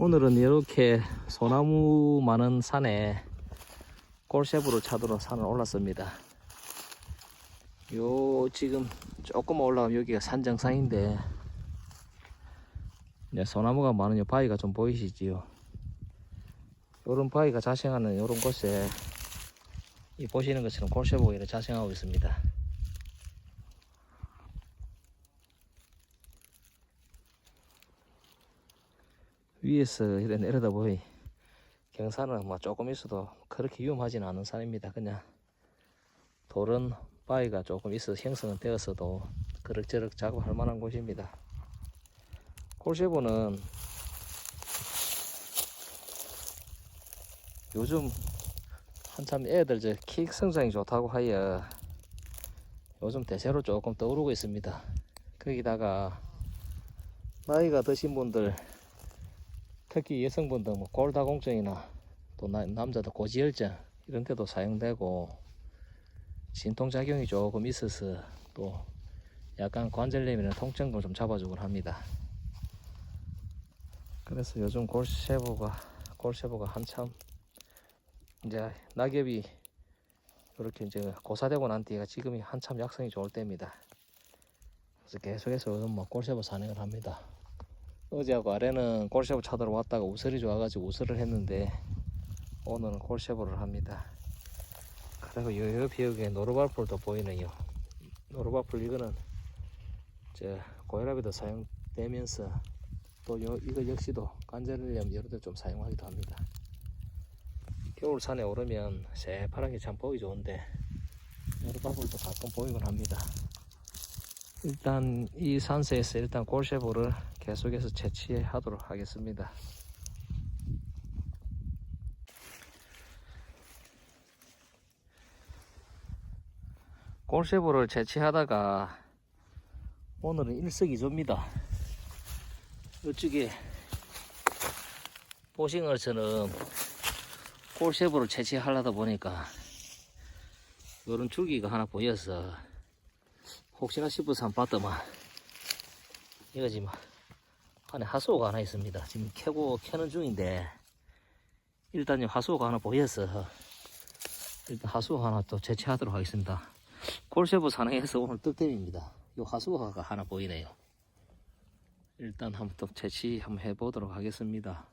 오늘은 이렇게 소나무 많은 산에 골셰브로 차도로 산을 올랐습니다. 요 지금 조금 올라가면 여기가 산 정상인데 이제 소나무가 많은 요 바위가 좀 보이시지요. 요런 바위가 자생하는 요런 곳에 이 보시는 것처럼 골셰브가 자생하고 있습니다. 위에서 내려다 보이 경사는 뭐 조금 있어도 그렇게 위험하지는 않은 산입니다. 그냥 돌은 바위가 조금 있어 형성은 되었어도 그럭저럭 작업할 만한 곳입니다. 콜쉐보는 요즘 한참 애들 저킥 성장이 좋다고 하여 요즘 대세로 조금 떠오르고 있습니다. 거기다가 나이가 드신 분들 특히 여성분들 뭐 골다공증이나 또 나- 남자들 고지혈증 이런 데도 사용되고 진통작용이 조금 있어서 또 약간 관절염이나 통증도 좀 잡아주곤 합니다. 그래서 요즘 골셰보가 골셰보가 한참 이제 낙엽이 이렇게 이제 고사되고 난 뒤가 지금이 한참 약성이 좋을 때입니다. 그래서 계속해서 뭐 골셰보 산행을 합니다. 어제하고 아래는 골셰브 차도로 왔다가 우설이 좋아가지고 우설을 했는데 오늘은 골셰브를 합니다. 그리고 요 옆에 여기 노르발풀도 보이네요. 노르발풀 이거는 저 고혈압에도 사용되면서 또 요, 이거 역시도 관절염 이런 데좀 사용하기도 합니다. 겨울 산에 오르면 새파랗게 참 보기 좋은데 노르발풀도 가끔 보이곤 합니다. 일단 이 산세에서 일단 골셰보를 계속해서 채취하도록 하겠습니다. 골셰보를 채취하다가 오늘은 일석이조입니다. 이쪽에 보신 것처럼 골셰보를 채취하려다 보니까 이런 줄기가 하나 보여서 혹시나 싶어서 한번 봤더만 이거 지금 안에 하수호가 하나 있습니다. 지금 캐고 캐는 중인데 일단 이 하수호가 하나 보여서 일단 하수호 하나 또 채취하도록 하겠습니다. 골셰브 산행에서 오늘 떡대입니다. 이 하수호가 하나 보이네요. 일단 한번 또 채취 한번 해보도록 하겠습니다.